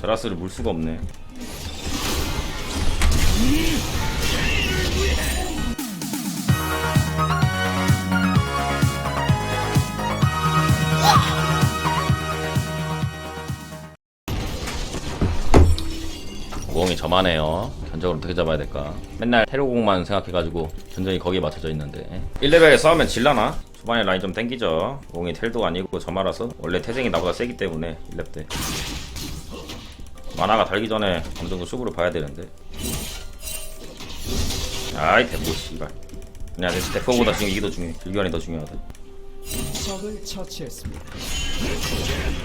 제라스를 물 수가 없네. 공이 저만해요. 전적으로 어떻게 잡아야 될까? 맨날 테러공만 생각해가지고 전적이 거기에 맞춰져 있는데 1레벨에 싸우면 질라나? 초반에 라인 좀 땡기죠. 공이 텔도 아니고 저마라서 원래 태생이 나보다 세기 때문에 1렙 때 만화가 달기 전에 어느 정도 수급을 봐야 되는데 아이 대포 씨발 그냥 내 대포보다 지금 이게 더 중요해 길견이 더 중요하다 적을 처치했습니다.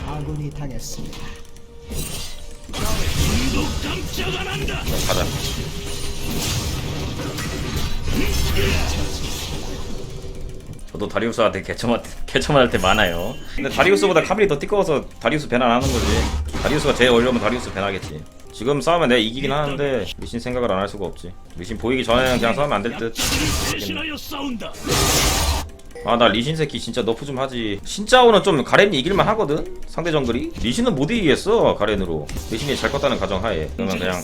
아군이 당했습니다. 가자 저도 다리우스한테 개처만 개처만 할때 많아요. 근데 다리우스보다 카밀이 더 띠꺼워서 다리우스 배난하는 거지. 다리우스가 제일 어려우면 다리우스 배나겠지. 지금 싸우면 내가 이기긴 하는데 리신 생각을 안 할 수가 없지. 리신 보이기 전에는 그냥 싸우면 안 될 듯. 아 나 리신 새끼 진짜 너프 좀 하지. 신짜오는 좀 가렌이 이길만 하거든. 상대 정글이. 리신은 못 이기겠어 가렌으로. 리신이 잘 껐다는 가정하에. 그러면 그냥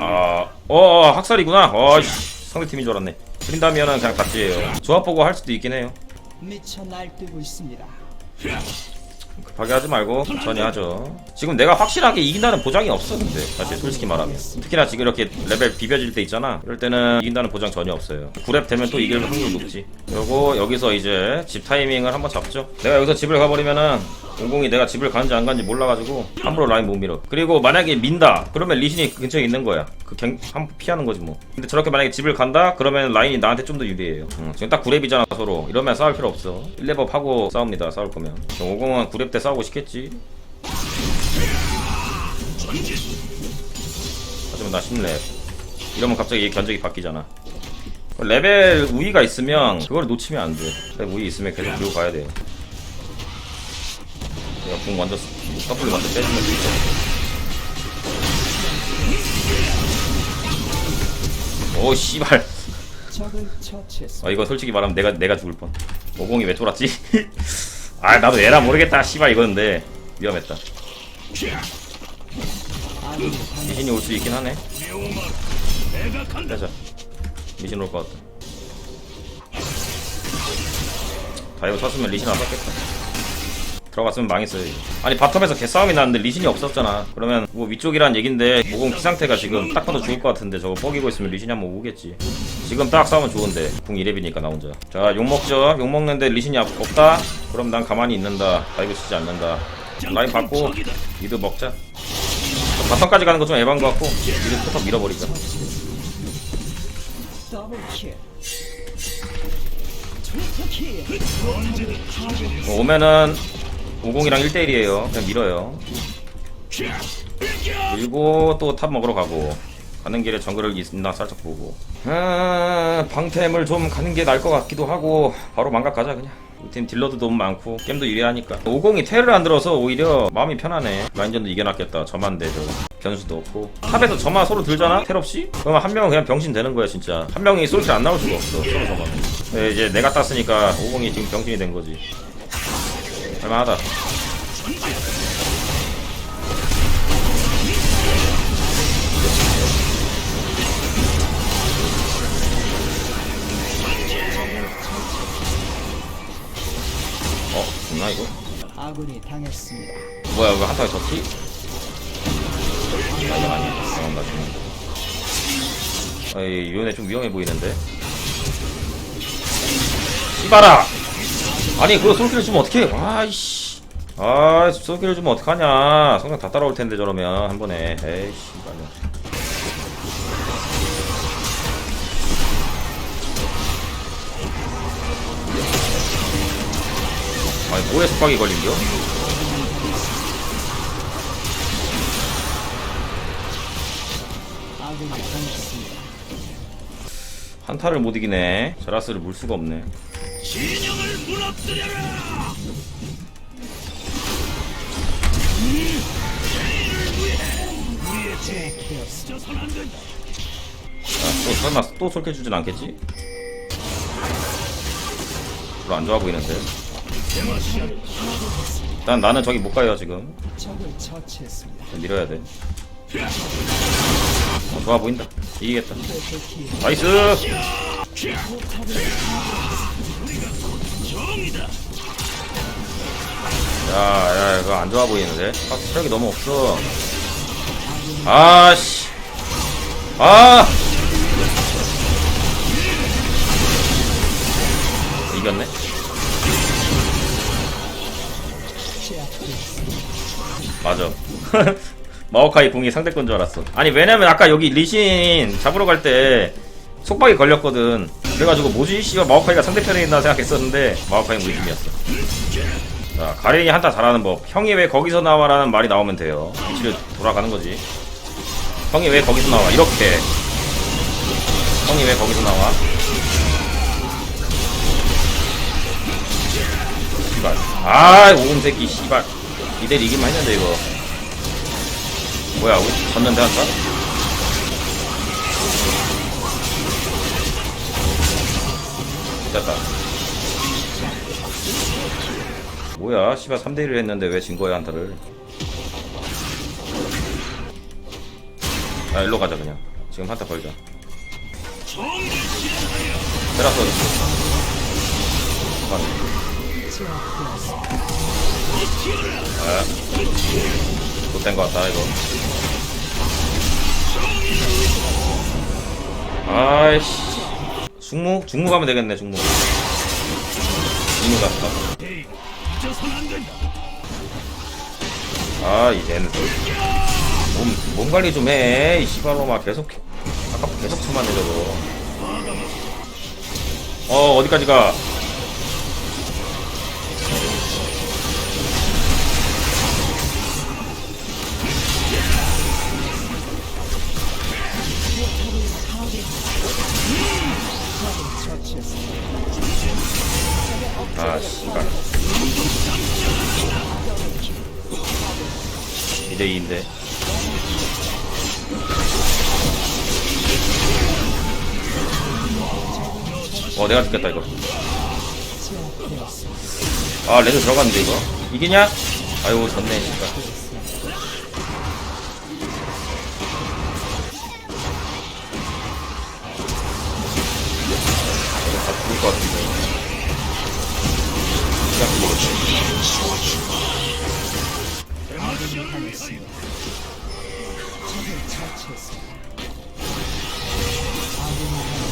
아, 어, 어 학살이구나. 어, 씨, 상대 팀인 줄 알았네. 그린다면은 그냥 같이예요. 조합 보고 할 수도 있긴 해요. 미쳐 날뛰고 있습니다. 급하게 하지 말고 천천히 하죠. 지금 내가 확실하게 이긴다는 보장이 없어 근데 사실 솔직히 말하면 특히나 지금 이렇게 레벨 비벼질 때 있잖아. 이럴 때는 이긴다는 보장 전혀 없어요. 9렙 되면 또 이길 확률 높지. 그리고 여기서 이제 집 타이밍을 한번 잡죠. 내가 여기서 집을 가버리면은 공공이 내가 집을 가는지 안 가는지 몰라가지고 함부로 라인 못 밀어. 그리고 만약에 민다. 그러면 리신이 근처에 있는 거야. 그 갱, 한 피하는 거지 뭐. 근데 저렇게 만약에 집을 간다? 그러면 라인이 나한테 좀 더 유리해요. 응, 지금 딱 9렙이잖아 서로. 이러면 싸울 필요 없어. 1렙업 하고 싸웁니다. 싸울 거면. 50은 9렙 때 싸우고 싶겠지. 하지만 나 10렙. 이러면 갑자기 얘 견적이 바뀌잖아. 레벨 우위가 있으면 그걸 놓치면 안 돼. 레벨 우위 있으면 계속 들고 가야 돼. 내가 궁 먼저 쓰- 커플 먼저 빼주면 되죠. 오 씨발. 아 이거 솔직히 말하면 내가 내가 죽을 뻔. 오공이 왜 돌았지? 아 나도 에라 모르겠다. 씨발 이거는데 위험했다. 미신이 올 수 있긴 하네. 빼자. 미신 올 것 같다. 다이브 쳤으면 리신 안 샀겠다. 들어갔으면 망했어요. 아니 바텀에서 개싸움이 났는데 리신이 없었잖아. 그러면 뭐 위쪽이란 얘긴데 모공 피 상태가 지금 딱 봐도 죽을 것 같은데 저거 뻐기고 있으면 리신이 한번 오겠지. 지금 딱 싸우면 좋은데 궁 2렙이니까 나 혼자. 자 욕 먹죠. 욕 먹는데 리신이 없- 없다. 그럼 난 가만히 있는다. 다이브 치지 않는다. 라인 받고 미드 먹자. 바텀까지 가는 거 좀 에반 것 같고 미드 포탑 밀어버리자. 오면은 50이랑 1대1이에요. 그냥 밀어요. 밀고 또 탑 먹으러 가고 가는 길에 정글을 있나 살짝 보고. 아, 방템을 좀 가는 게 나을 것 같기도 하고 바로 망각 가자 그냥. 우리 팀 딜러도 너무 많고 게임도 유리하니까. 50이 테를 안 들어서 오히려 마음이 편하네. 라인전도 이겨놨겠다. 저만데 저 변수도 없고. 탑에서 저만 서로 들잖아? 텔 없이? 그러면 한 명은 그냥 병신 되는 거야 진짜. 한 명이 솔킬 안 나올 수가 없어 서로 저만 네, 이제 내가 땄으니까 50이 지금 병신이 된 거지 할만하다 어? 죽나 이거? 아군이 당했습니다. 뭐야 이거 한타에 졌지? 아 아니야 어, 나 죽는다 아이 요네 좀 위험해 보이는데 씨발아 아니 그거 솔킬을 주면 어떡해 아이씨. 아 솔킬을 주면 어떡하냐. 성장 다 따라올 텐데 저러면. 한 번에. 에이 씨발려 아니 뭐에 속박이 걸린겨? 한타를 못 이기네. 제라스를 물 수가 없네 진영을 무너뜨려라. 아, 또 설마 또 솔킬 주진 않겠지? 별로 안 좋아 보이는데 일단 나는 저기 못 가요 지금 밀어야 돼 어, 좋아 보인다 이기겠다. 나이스. 야 야 이거 안 좋아 보이는데? 아 체력이 너무 없어. 아 씨. 아. 이겼네. 맞아. 마오카이 궁이 상대권 줄 알았어. 아니 왜냐면 아까 여기 리신 잡으러 갈 때 속박이 걸렸거든. 그래가지고 뭐지? 씨발 마오카이가 상대편에 있나 생각했었는데 마오카이는 우리 팀이었어 자 가렌이 한타 잘하는 법. 형이 왜 거기서 나와라는 말이 나오면 돼요. 위치를 돌아가는 거지. 형이 왜 거기서 나와? 이렇게. 형이 왜 거기서 나와? 씨발. 아 오금 새끼 씨발. 이대리 이기만 했는데 이거. 뭐야 우리 졌는데 한타? 됐다 뭐야? 씨발 3대1을 했는데 왜 진 거야 한타를? 아 일로 가자 그냥. 지금 한타 걸자. 테라스 어딨어? 아, 제압되었습니다. 못된 거 같다 이거. 아이씨. 중무? 중무 가면 되겠네 중무. 갔 아 이제는 몸, 몸 관리 좀 해 이 씨발로마 계속 아까 계속 쳐맞네 저거 어 어디까지 가. 아, 씨발. 2대2인데. 어, 내가 죽겠다, 이거. 아, 레드 들어갔는데, 이거. 이기냐? 아유, 졌네, 씨발. 이거 다 죽을 것 같은데. 시작 아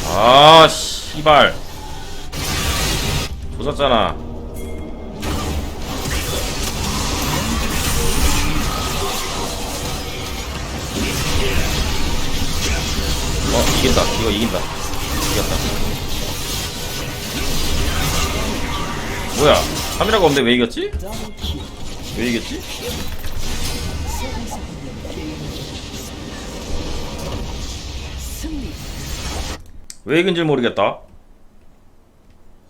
아, 씨발. 조졌잖아. 어, 이긴다. 이거 이긴다. 이겼다. 뭐야? 3이라고 없는데 왜 이겼지? 왜 이겼지? 왜 이긴지 모르겠다.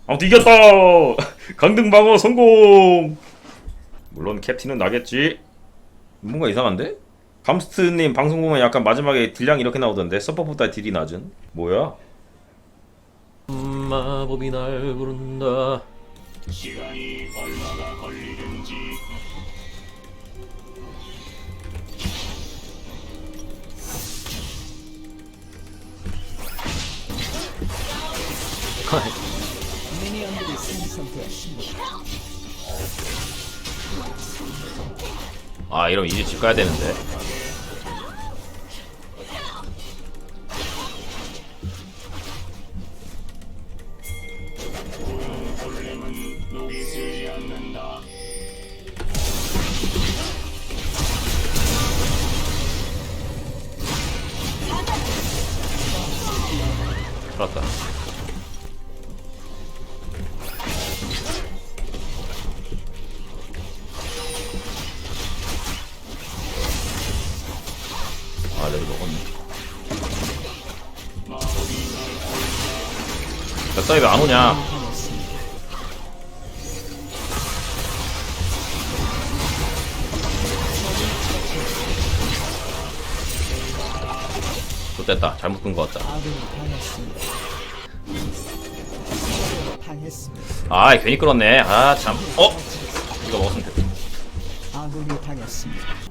아무튼 이겼다! 강등 방어 성공! 물론 캡틴은 나겠지. 뭔가 이상한데? 감스트님 방송 보면 약간 마지막에 딜량이 이렇게 나오던데 서퍼보다 딜이 낮은? 뭐야? 마법이 날 부른다. 시간이 얼마나 걸리는지 아 이러면 이제 집 가야 되는데. 아, 내가 먹었네. 야, 싸이 왜안 오냐? 좋됐다. 잘못 끈 것 같다. 아, 괜히 끌었네. 아, 참. 어? 이거 먹었으면 됐다. 아군이 당했습니다.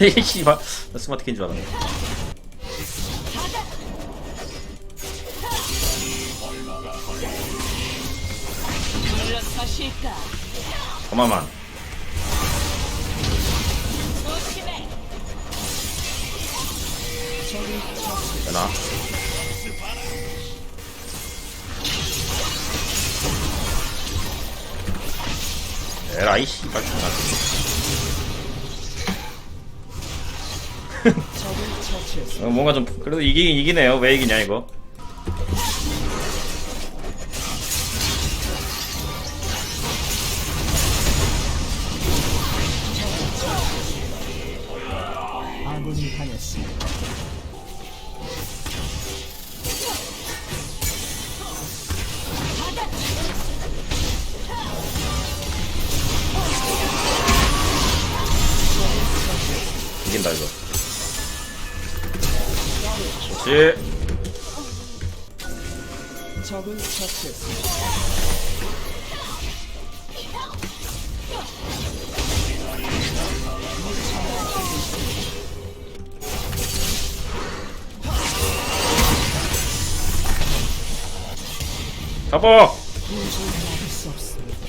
헤이 씨발 나 스마트 킨줄 알았네 조심해. 되나? 에라이 씨발 적을 어, 뭔가 좀 그래도 이기긴 이기네요. 왜 이기냐 이거 그렇지 적을 처치했습니다. 잡아.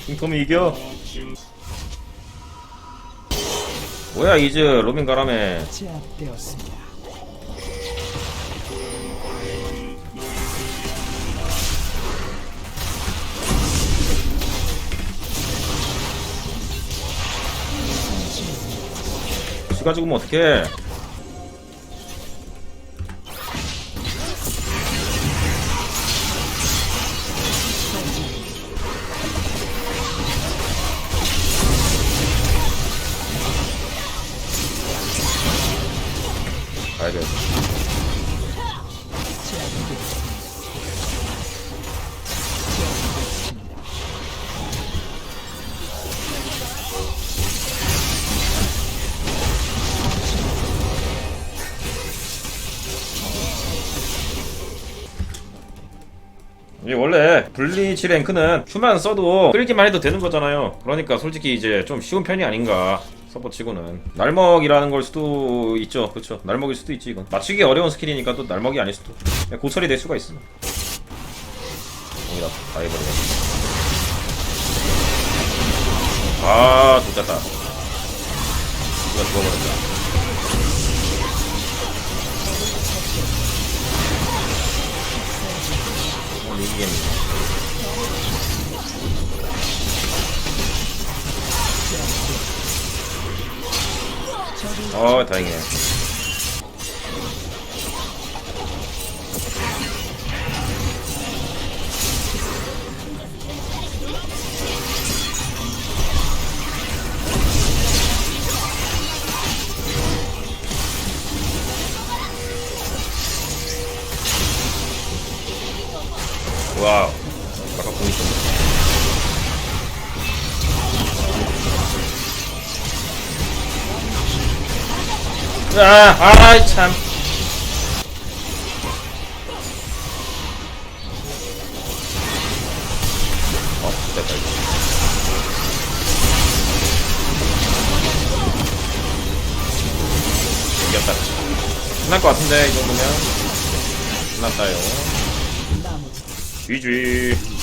킹톰이 이겨 뭐야 이즈 로빈 가라메 제압되었습니다. 가 죽으면 어떡해 블리치 랭크는 큐만 써도 끌기만 해도 되는 거잖아요. 그러니까 솔직히 이제 좀 쉬운 편이 아닌가 서포치고는. 날먹이라는 걸 수도 있죠. 그렇죠 날먹일 수도 있지 이건. 맞추기 어려운 스킬이니까 또 날먹이 아닐 수도. 고철이 될 수가 있어. 여기다 다 해버리네. 아 좋겠다. 누가 죽어버렸다 이기겠네 어 다행이네 와우 아까 공이 있었네 아, 아이 참. 어, 됐다 이거. 이겼다. 끝날 것 같은데 이 정도면 끝났다요. GG.